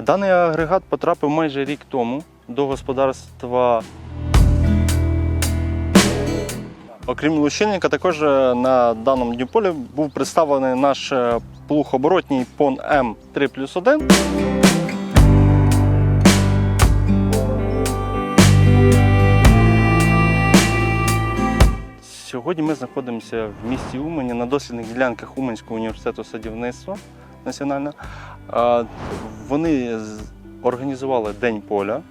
Даний агрегат потрапив майже рік тому до господарства. Окрім лущильника, також е, на даному дніполі був представлений наш е, плуг оборотній PON М3 плюс 1. Сьогодні ми знаходимося в місті Умані на дослідних ділянках Уманського університету садівництва національного. А, Вони організували День поля.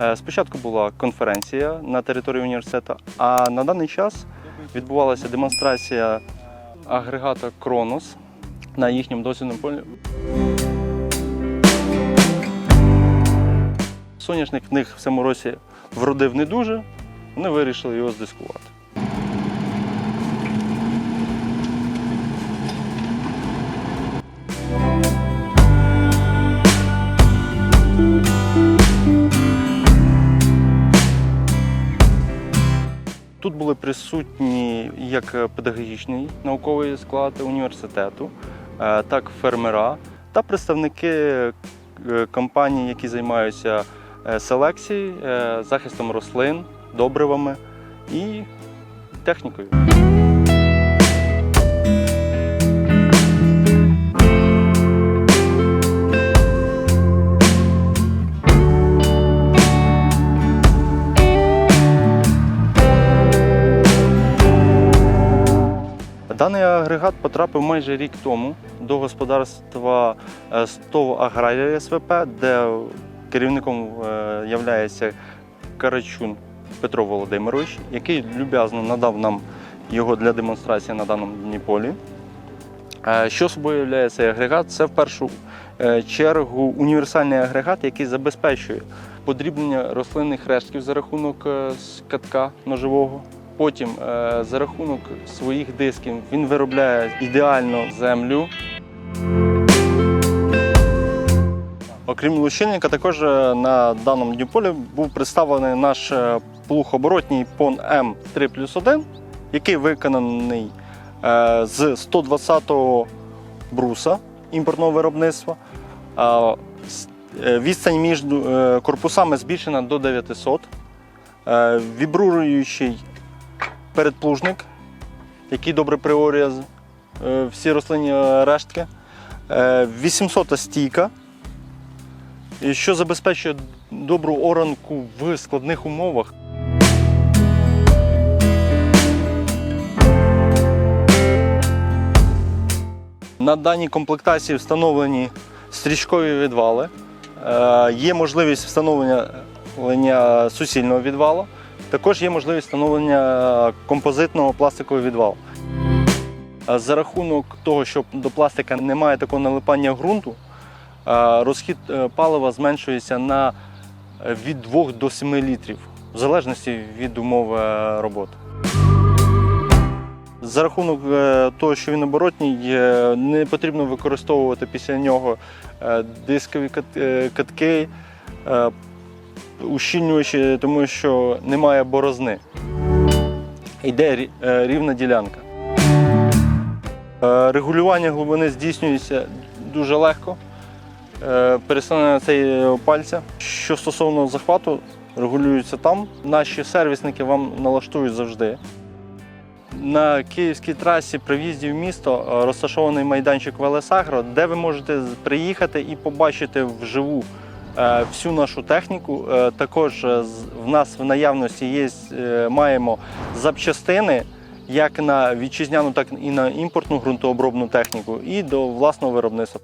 Е, Спочатку була конференція на території університету, а на даний час відбувалася демонстрація агрегата Кронос на їхньому дослідному полі. Соняшник в них в цьому році вродив не дуже, вони вирішили його здискувати. Тут були присутні як педагогічний науковий склад університету, е, так фермера та представники е, компаній, які займаються е, селекцією, е, захистом рослин, добривами і технікою. Даний агрегат потрапив майже рік тому до господарства е, СТОВ Аграрія СВП, де керівником є Карачун Петро Володимирович, який люб'язно надав нам його для демонстрації на даному Дніполі. Е, Що собою являє цей агрегат? Це в першу е, чергу універсальний агрегат, який забезпечує подрібнення рослинних рештків за рахунок е, з катка ножового. Потім е, за рахунок своїх дисків він виробляє ідеально землю. Окрім лущильника, також е, на даному дніполі був представлений наш е, плуг оборотній PON М3 плюс 1, який виконаний з 120-го бруса імпортного виробництва. Відстань між корпусами збільшена до 900. Е, Вібруючий передплужник, який добре приорює е, всі рослинні е, рештки. Е, 800 стійка, що забезпечує добру оранку в складних умовах. На даній комплектації встановлені стрічкові відвали. Е, Є можливість встановлення суцільного відвалу. Також є можливість встановлення композитного пластикового відвалу. За рахунок того, що до пластика немає такого налипання ґрунту, розхід е, палива зменшується на е, від 2 до 7 літрів, в залежності від умов е, роботи. За рахунок того, що він оборотній, не потрібно використовувати після нього дискові катки, ущільнювачі, тому що немає борозни. Йде е, рівна ділянка. Е, Регулювання глибини здійснюється дуже легко. Е, Переставлення цей пальця. Що стосовно захвату, регулюється там. Наші сервісники вам налаштують завжди. На київській трасі при в'їзді в місто розташований майданчик Велесагро, де ви можете приїхати і побачити вживу всю нашу техніку. Е, Також е, в нас в наявності є, е, маємо запчастини як на вітчизняну, так і на імпортну ґрунтообробну техніку, і до власного виробництва.